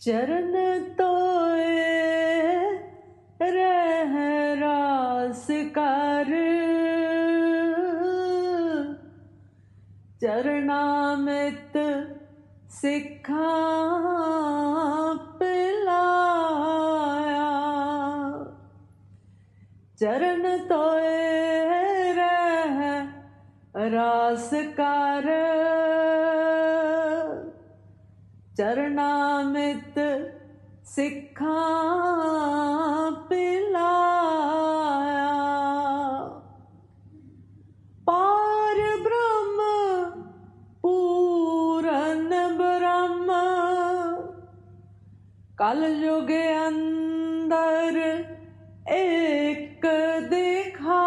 ਚਰਨ ਤੋਏ ਰਹਿ ਰਾਸ ਕਰ। ਚਰਨਾ ਮਿਤ ਸਿੱਖਾਂ ਪਿਲਾਇਆ। ਚਰਨ ਤੋਏ ਰਹਿ ਰਾਸ ਕਰ। ਚਰਨਾਮਿਤ ਸਿੱਖਾਂ ਪਿਲਾਇਆ। ਪਾਰ ਬ੍ਰਹਮ ਪੂਰਨ ਬ੍ਰਹਮ ਕਲ ਯੁਗ ਅੰਦਰ ਇੱਕ ਦਿਖਾਇਆ।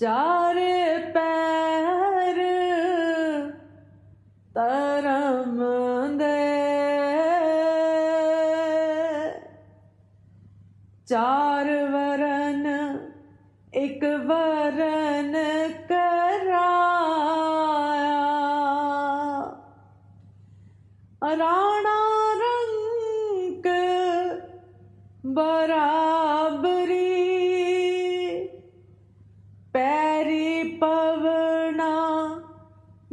ਚਾਰੇ ਪੈਰ ਧਰਮ ਦੇ ਚਾਰ ਵਰਨ ਇੱਕ ਵਰਨ ਕਰਾਇਆ। ਰਾਣਾ ਰੰਗ ਬਰਾਬਰੀ ਪੈਰੀ ਪਵ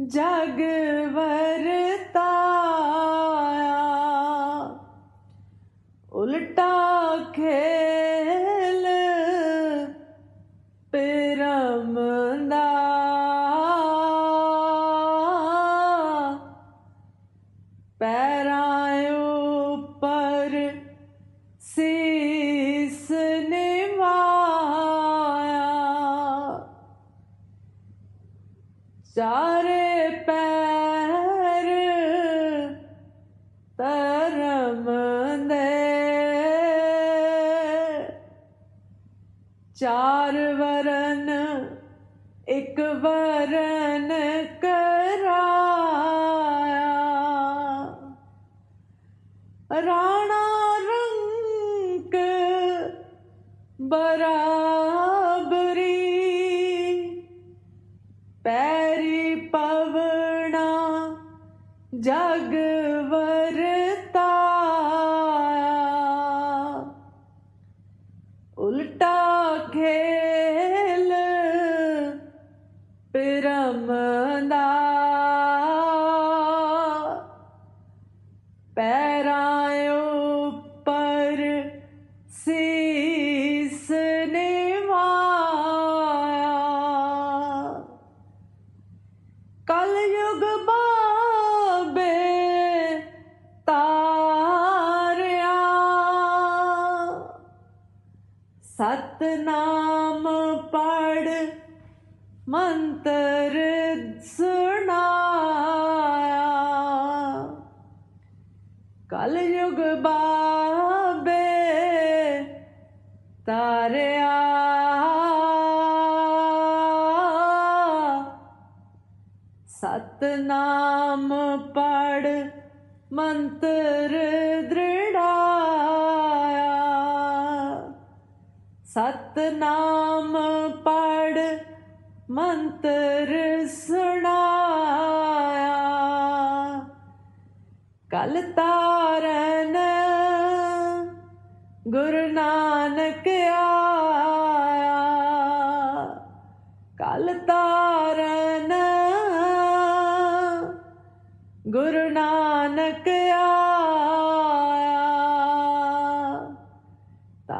ਜਗ ਵਰਤਾਇਆ। ਉਲਟਾ ਖੇਲ ਪਰਮ ਦਾ। ਪੈਰਾਂ ਉੱਪਰ ਸੀਸ ਨਿਵਾਇਆ। ਚਾਰੇ ਪੈਰ ਧਰਮ ਦੇ ਚਾਰ ਵਰਨ ਇੱਕ ਵਰਨ ਕਰਾਇਆ। ਰਾਣਾ ਰੰਗ ਬਰਾਬਰੀ ਜਗ ਵਰਤਾ। ਉਲਟਾ ਖੇਲ ਪਰਮ ਦਾ। ਪੈਰਾਂ ਉੱਪਰ ਸੀਸ ਨਿਵਾਇਆ। ਕਲ ਯੁਗ ਸਤਨਾਮ ਪੜ ਮੰਤਰ ਸੁਣਾਇਆ। ਕਲ ਯੁਗ ਬਾਬੇ ਤਾਰਿਆ। ਸਤਨਾਮ ਪੜ ਮੰਤਰ ਦ੍ਰਿੜ ਸਤਨਾਮ ਪੜ ਮੰਤਰ ਸੁਣਾਇਆ। ਕਲ ਤਾਰਨ ਗੁਰੂ ਨਾਨਕ ਆਇਆ। ਕਲ ਤਾਰਨ ਗੁਰੂ ਨਾਨਕ ਆਇਆ।